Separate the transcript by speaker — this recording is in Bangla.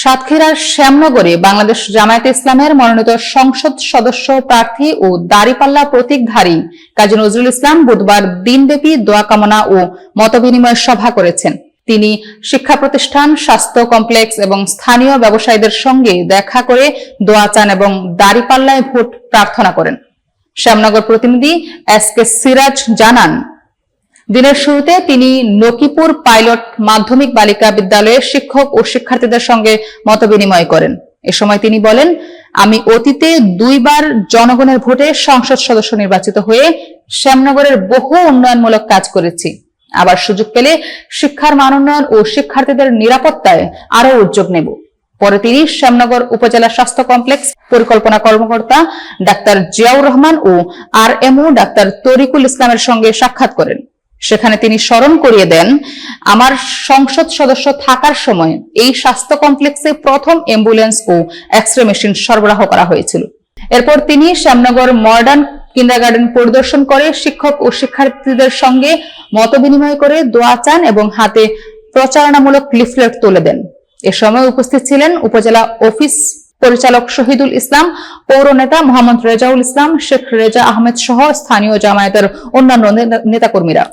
Speaker 1: সাতক্ষীরার শ্যামনগরে বাংলাদেশ জামায়াতে ইসলামের মনোনীত সংসদ সদস্য প্রার্থী ও দাড়িপাল্লা প্রতীকধারী কাজী নজরুল ইসলাম বুধবার দিনব্যাপী দোয়া কামনা ও মতবিনিময় সভা করেছেন। তিনি শিক্ষা প্রতিষ্ঠান, স্বাস্থ্য কমপ্লেক্স এবং স্থানীয় ব্যবসায়ীদের সঙ্গে দেখা করে দোয়া চান এবং দাড়িপাল্লায় ভোট প্রার্থনা করেন। শ্যামনগর প্রতিনিধি এস কে সিরাজ জানান দিনের শুরুতে তিনি নকিপুর পাইলট মাধ্যমিক বালিকা বিদ্যালয়ের শিক্ষক ও শিক্ষার্থীদের সঙ্গে মতবিনিময় করেন। এ সময় তিনি বলেন, আমি অতীতে দুইবার জনগণের ভোটে সংসদ সদস্য নির্বাচিত হয়ে শ্যামনগরের বহু উন্নয়নমূলক কাজ করেছি। আবার সুযোগ পেলে শিক্ষার মান উন্নয়ন ও শিক্ষার্থীদের নিরাপত্তায় আরও উদ্যোগ নেব। পরে তিনি শ্যামনগর উপজেলা স্বাস্থ্য কমপ্লেক্স পরিকল্পনা কর্মকর্তা ডাক্তার জিয়াউর রহমান ও আর এমও ডাক্তার তরিকুল ইসলামের সঙ্গে সাক্ষাৎ করেন। সেখানে তিনি স্মরণ করিয়ে দেন, আমার সংসদ সদস্য থাকার সময় এই স্বাস্থ্য কমপ্লেক্সে প্রথম অ্যাম্বুলেন্স ও এক্স রে মেশিন সরবরাহ করা হয়েছিল। এরপর তিনি শ্যামনগর মডার্ন কিন্ডারগার্ডেন পরিদর্শন করে শিক্ষক ও শিক্ষার্থীদের সঙ্গে মতবিনিময় করে দোয়া চান এবং হাতে প্রচারণামূলক লিফলেট তুলে দেন। এ সময় উপস্থিত ছিলেন উপজেলা অফিস পরিচালক শহীদুল ইসলাম, পৌর নেতা মোহাম্মদ রেজাউল ইসলাম, শেখ রেজা আহমেদ সহ স্থানীয় জামায়াতের অন্যান্য নেতা- নেতাকর্মীরা।